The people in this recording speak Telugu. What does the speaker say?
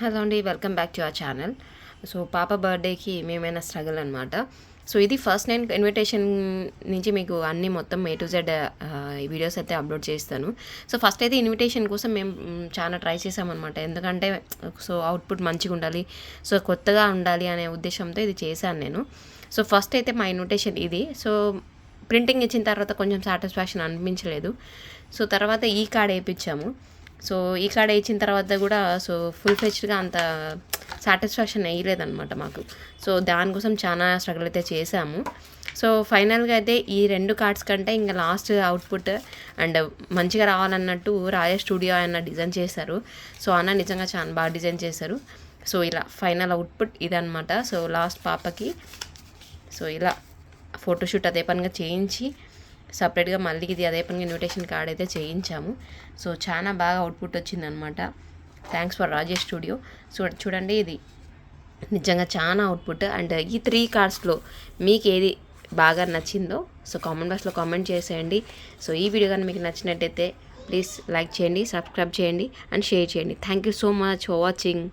హలో అండి welcome back to our channel so పాప బర్త్డేకి మేమైనా స్ట్రగుల్ అనమాట సో ఇది ఫస్ట్ నేను ఇన్విటేషన్ నుంచి మీకు అన్ని మొత్తం ఏ టు జెడ్ వీడియోస్ అయితే అప్లోడ్ చేస్తాను. సో ఫస్ట్ అయితే ఇన్విటేషన్ కోసం మేము చాలా ట్రై చేసామన్నమాట. ఎందుకంటే సో అవుట్పుట్ మంచిగా ఉండాలి. సో కొత్తగా ఉండాలి అనే ఉద్దేశంతో ఇది చేశాను నేను. సో ఫస్ట్ అయితే మా ఇన్విటేషన్ ఇది. సో ప్రింటింగ్ ఇచ్చిన తర్వాత కొంచెం సాటిస్ఫాక్షన్ అనిపించలేదు. సో తర్వాత ఈ కార్డ్ వేయించాము. సో ఈ కార్డ్ ఇచ్చిన తర్వాత కూడా సో ఫుల్ ఫ్లెచ్డ్గా అంత సాటిస్ఫాక్షన్ వేయలేదన్నమాట మాకు. సో దానికోసం చాలా స్ట్రగుల్ అయితే చేశాము. సో ఫైనల్గా అయితే ఈ రెండు కార్డ్స్ కంటే ఇంకా లాస్ట్ అవుట్పుట్ అండ్ మంచిగా రావాలన్నట్టు రాజా స్టూడియో అన్న డిజైన్ చేశారు. సో అన్న నిజంగా చాలా బాగా డిజైన్ చేశారు. సో ఇలా ఫైనల్ అవుట్పుట్ ఇదన్నమాట. సో లాస్ట్ పాపకి సో ఇలా ఫోటోషూట్ అదే పనిగా చేయించి సపరేట్గా మళ్ళీ ఇది అదే పనిగా ఇన్విటేషన్ కార్డ్ అయితే చేయించాము. సో చాలా బాగా అవుట్పుట్ వచ్చిందనమాట. Thanks for Rajesh studio. So చూడండి ఇది. నిజంగా చాలా అవుట్పుట్. అండ్ ఈ త్రీ కార్డ్స్లో మీకు ఏది బాగా నచ్చిందో సో కామెంట్ బాక్స్లో కామెంట్ చేసేయండి. సో ఈ వీడియో కానీ మీకు నచ్చినట్టయితే ప్లీజ్ లైక్ చేయండి సబ్స్క్రైబ్ చేయండి అండ్ షేర్ చేయండి. Thank you so much for watching.